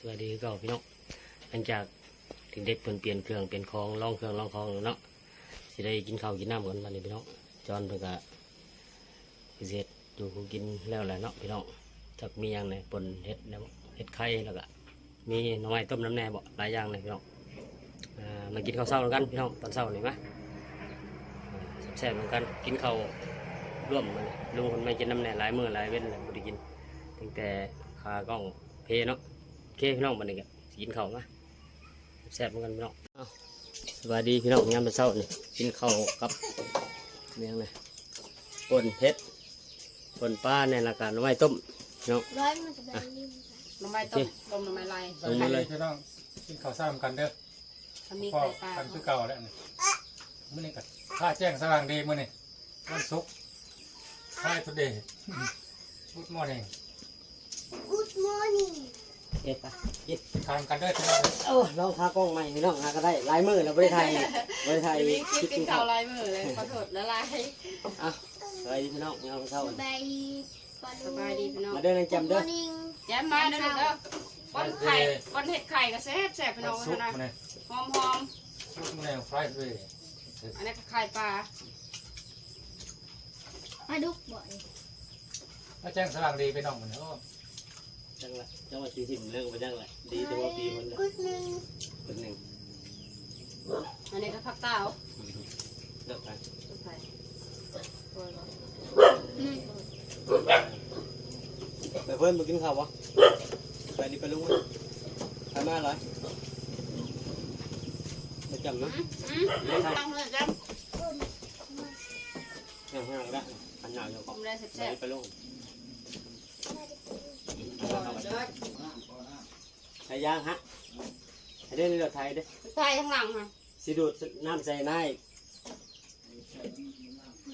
สวัสดีก็พี่น้องหลังจากถึงเด็กเปลี่ยนเปลี่ยนเครื่องเปลี่ยนของล่องเครื่องลองของแล้วเนาะสิได้กินข้าวกินน้ำกันมานี่พี่น้องจอนเพิ่นก็พิเศษอยู่กูกินแล้วแหละเนาะพี่น้องจักมีอย่างไหนปนเห็ดแล้วเห็ดไข่แล้วก็มีหน่อไม้ต้มน้ำแน่บ่หลายอย่างเลยพี่น้องมากินข้าวเช้ากันพี่น้องตอนเช้านี่มะอ่าแซ่บเหมือนกันกินข้าวร่วมกันลุงคนไม่กินน้ำแน่หลายมือหลายเว้นเลยบ่ได้กินตั้งแต่ขากล้องเพเนาะ เคพี่น้องบันนี้ก็สิกินข้าวมาแซ่บเหมือนกันพี่น้องอ้าวสวัสดีพี่น้องยามมื้อเช้านี่กินข้าวกับเมียงเลยป่นเผ็ดป่นปลาในราคาหน่อไม้ต้มพี่น้องร้อยมันจะแบบนี้หน่อไม้ต้มต้มหน่อไม้ลายลงมาเลยพี่น้องกินข้าวซ้ำกันเด้อทำนี้พ่อไข่ปลากันคือเก่าแล้วนี่มื้อนี้ก็ข้าแจ้งสว่างดีมื้อนี้วันศุกร์ไฟทุเดย์พุดมอ ร์นิ่งกูดมอร์นิ่งเอ็ดปะกินทานกันเด้อพี่น้องโอ้ลองทากล้องใหม่พี่น้องหาก็ได้หลายมือแล้วไม่ได้ถ่ายไม่ได้ถ่ายอันนี้คคิลิดปกิกินนข้าข้าววลายมือเลยขอโทษละลายอะสวัสดีพี่น้องยามมื้อเช้าสบายดีสบายดีพี่น้องมาเดินในกูดจำมเด้ออร์นิ่งแย้มมาเด้อลูกเด้อก้อนไข่ก้อนเห็ดไข่ก็แซ่บแซ่บพี่น้วัอนงศุกร์นะมื้อนี้หอมหอมศุกร์มื้อนี้ไฟทุเดย์ๆอันนี้ก็ไข่ปลามาดุกบ่อยมาแจ้งสว่างดีพี่น้องมื้อนี้โอ้ จังละจังหวะสี่สิบเรื่องไปจังละดีแต่ว่าปีคนละกูดนึงคนหนึ่งอันนี้ก็ผักเต้าเลิกกันไข่ตัวละนี่ไปเพิ่นมากินข้าววะไปดิไปลุงมั้ยไปมาเลยไปจำอืนะมอืมอืมตั้งเลยจ้ะห่างห่างๆได้อันหนาวอยู่ผก่อนมได้ไปแซ่บไปลุงๆตัวละเด้อ ใส่ยางฮะให้เด้ในรถไทยเด้ไข่ข้างหลังค่ะสิดูดน้ำใส่นาย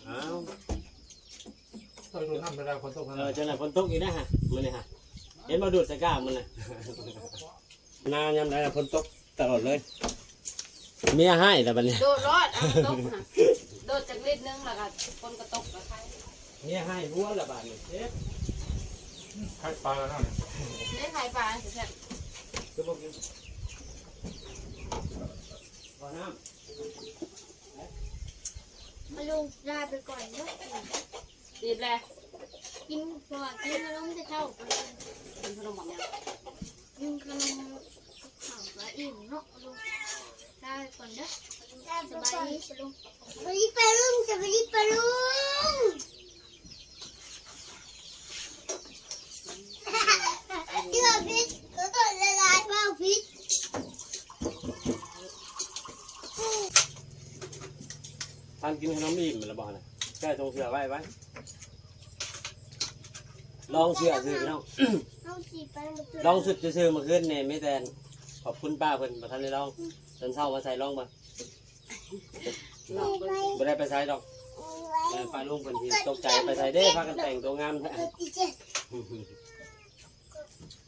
อ้าวต้องดูน้ำเวลาฝนตกเออจังไหนฝนตกอีกนะฮะมันนี่ฮะเห็นมาดูดใส่ก้ามันนะนานยามใดฝนตกตลอดเลย เมียให้แต่บัดนี้ โดดรอดเอาตกค่ะโดดจากนิดนึงแล้วก็คนก็ตกแล้วไข่เมียให้หัวละบาดนี่เอ๊ ไข่ปลาแล้วเนาะนี่ได้ไข่ปลาแซ่บคือบอกกินขอน้มาลงลาไปก่อนเนาะๆดีบแล้วกินก่อนกินขนมจะเข้าไปกินขนมหวานยังกินขนมข้าวก็อิ่มเนาะลุงลาไปก่อนเด้อสบายดีลุงสบายดีปะลุงสบายดีปะลุงที่เราพิษก็ต้องละลายเปล่าพิษำ ทานกินขนมอิ่มละบ่นะแค่ตรงเสือไว้ไว้ ลองเสือซื้อพี่น้อง เอาสีไปมันลองสุดจะซื้อมาขึ้นเนี่ยไม่แต่นขอบคุณป้าเพิ่นมาทันได้ลองจนเช้ามาใส่ลองมาลองเบิ่งไม่ได้ไปใส่ดอกเออป้าลุงเพิ่นที่ตกใจไปใส่เด้พากันแต่งตัวงามแท้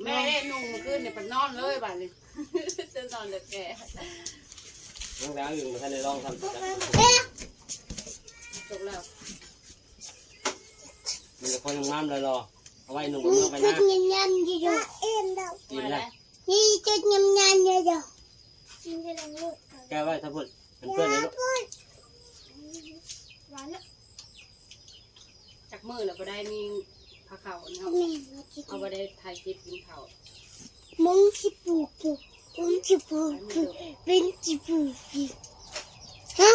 แม่ได้นุ่งเมื่อคืนเนี่ยไปนอนเลยบ้านนี้จะนอนเด็กแก่น้องดาวอยู่มาทันได้ลองทำจ้ะ จบแล้วมันจะคอยงามเลยรอเอาไว้หนุ่มกับเมื่อไปจุนะดยำยำเยอะเอ็มดอกกินแล้วนี่จุดยำยำเยอะกินกันลูกแกไว้ถ้าพูดเป็นเพื่อนเลยลูกหวานแล้วจากมือแล้วก็ได้มีผ้าขาวเนี่ยแม่มาคิดเอาไปได้ถ่ายคลิปกินข้าวมงชิปูปูมงชิปูปูเป็นชิปูปูฮะ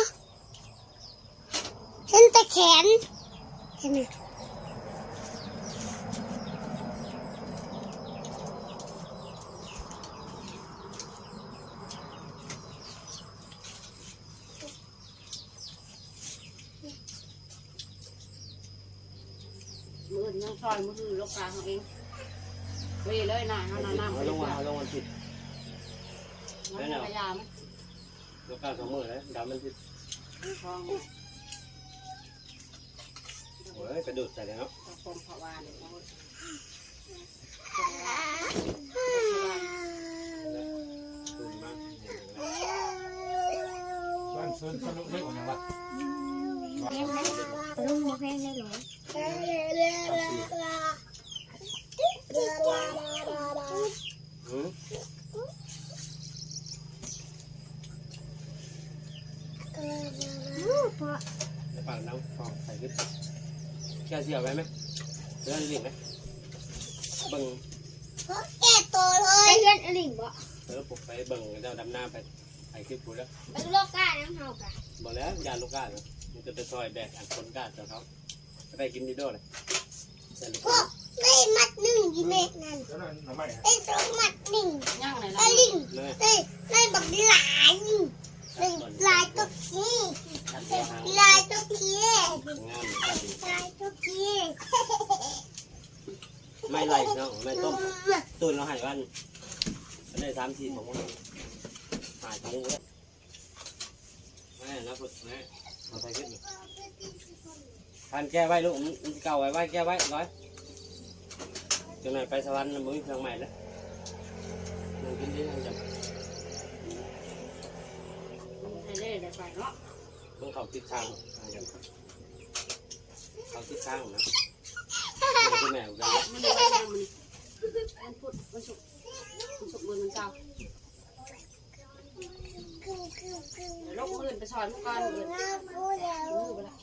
ฉันตะ แขนเห็นไหมมือน้องซอยมือลูกกาเขาเองเว้ยเลยนะเขาน้ำน้ำเอาลงมาเอาลงมาผิดน้ำพยายามลูกก้าวสองมือเลยดำมันผิด ว้ยกระโดดใส่แล้วเมมากบ้านซึนทะลุไม่ออกนะวล้วงได้ลุงเลี้ยงไมหวงหืมแล้วปากน้ำฟองใส่ขึ้ กเสียไว้ไหมเรื่องรีบไหมเบิ่งแก่ตัวเลยเพื่อนอลิงบ่เออผมไปเบิ่งเจ้าดำน้ำไปไอ้คลิปพูดแล้วเป็นโลกก้าน้ำเฮากะบอกแล้วยาลูกกาเลยมันจะไปซอยแบกอันคนกาเจ้าเขาไปกินดีโด้เลยใส่ลูกพวกไม่มัดหนึ่งอยู่ในนั้นแล้วนั่นทำไมไอ้สองมัดหนึ่งย่างไหนไอ้นะลิงเลยไอ้ไอ้บักหลายไอ้ลายตัวนี้ตัดตัวหางลายตัวนี้ งามตัดลายตัวนี้ไม่ไล่เนาะไม่ต้มตุนเราหายวันอันนี้สามสี่ของมันหายทั้งหมดแม่นะพุทธแม่เอาไปขึ้นพันแก้ไว้ลูกมันเก่าไว้ไว้แก้ไว้ร้อยจนไหนไปสวรรค์มันมีเครื่องใหม่แล้วมันกินได้ทั้งจับให้เล่ได้ไปเนาะมันเขาทิศทาง เขาทิศทางนะคุณแม่กันมันได้างมันมันพูดมันสุกมันสุกมือมันเจ้าลกมือไปสอนก่อนเอินมือไปละ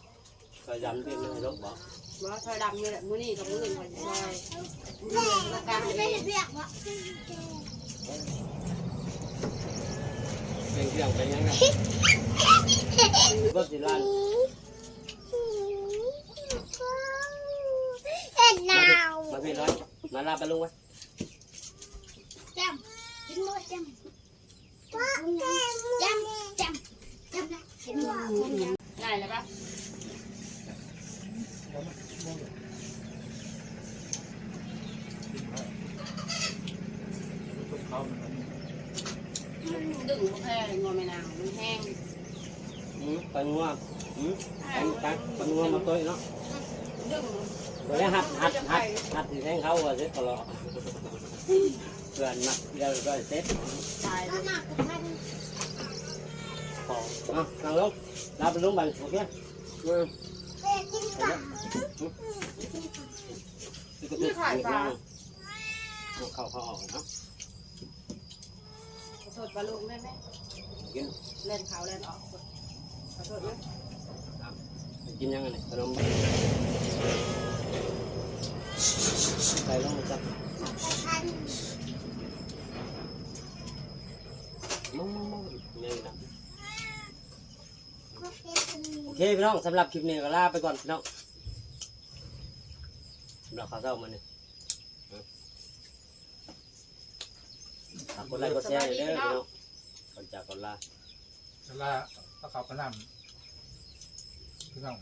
ก็ย้ำที่มันลบบอกบ่ซอยดำนี่แหละมือนี่กับมืออื่นไปซอยมืออื่นละกันไม่เลยได้เรียกว่าเป็นเรื่องไปยังไงรถสิลาน เอ็นนาว มาพี่ร้อย มาลาไปลุงไว้จำกินหมดจำจำจำจำนะเห็นว่าได้แล้วปะเขามันมันดึงแค่งอแม่นางมันแห้งอืมปันงัวอืมปันปันปันงัวมาตัวเนาะดึง ตัวนี้หัดหัดหัดหัดที่แทงเขาว่าเสร็จตลอดเพื่อนมักเดียวก็เสร็จตายเลมายมากกับพันของอะนั่งลงลาไปลุงบันโอเคอืมเอ็กินปลาก็ติดเข้าเข้าออกเนาะขอโทษปลาลูกแม่แม่กินเล่นเขาเล่นออกขอโทษนะกินยังไงขนม ใส่ลงมาจับพันมองมองมองนี่นะโอเคเป็นโอเคพี่น้องสำหรับคลิปนี้ก็ลาไปก่อนพี่น้องสำหรับข้าวเช้ามันนี่ฝากกดไลค์กดแชร์เด้อพี่น้องก่อนจากก่อนลาเวลาถ้าเขาพนำพี่น้อง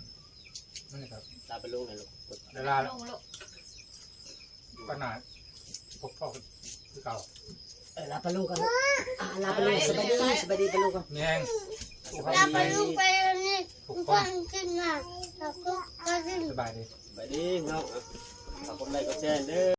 นั่นครับลาไปลุงหน่อยลูกเวลา ลงลูก ขนาดพบพ่อคือเก่าเออลาไปลุงก่อนลูกอ่าลาไปลุงสบายดีสบายดีไปลุงก่อนแง่งผู้เขาเราไปดีลูกไปนี่ทุกคคนนกินอะเราก็ก็กิน สบายดีสบายดีพี่น้องอะฝากกดไลค์กดแชร์เด้อ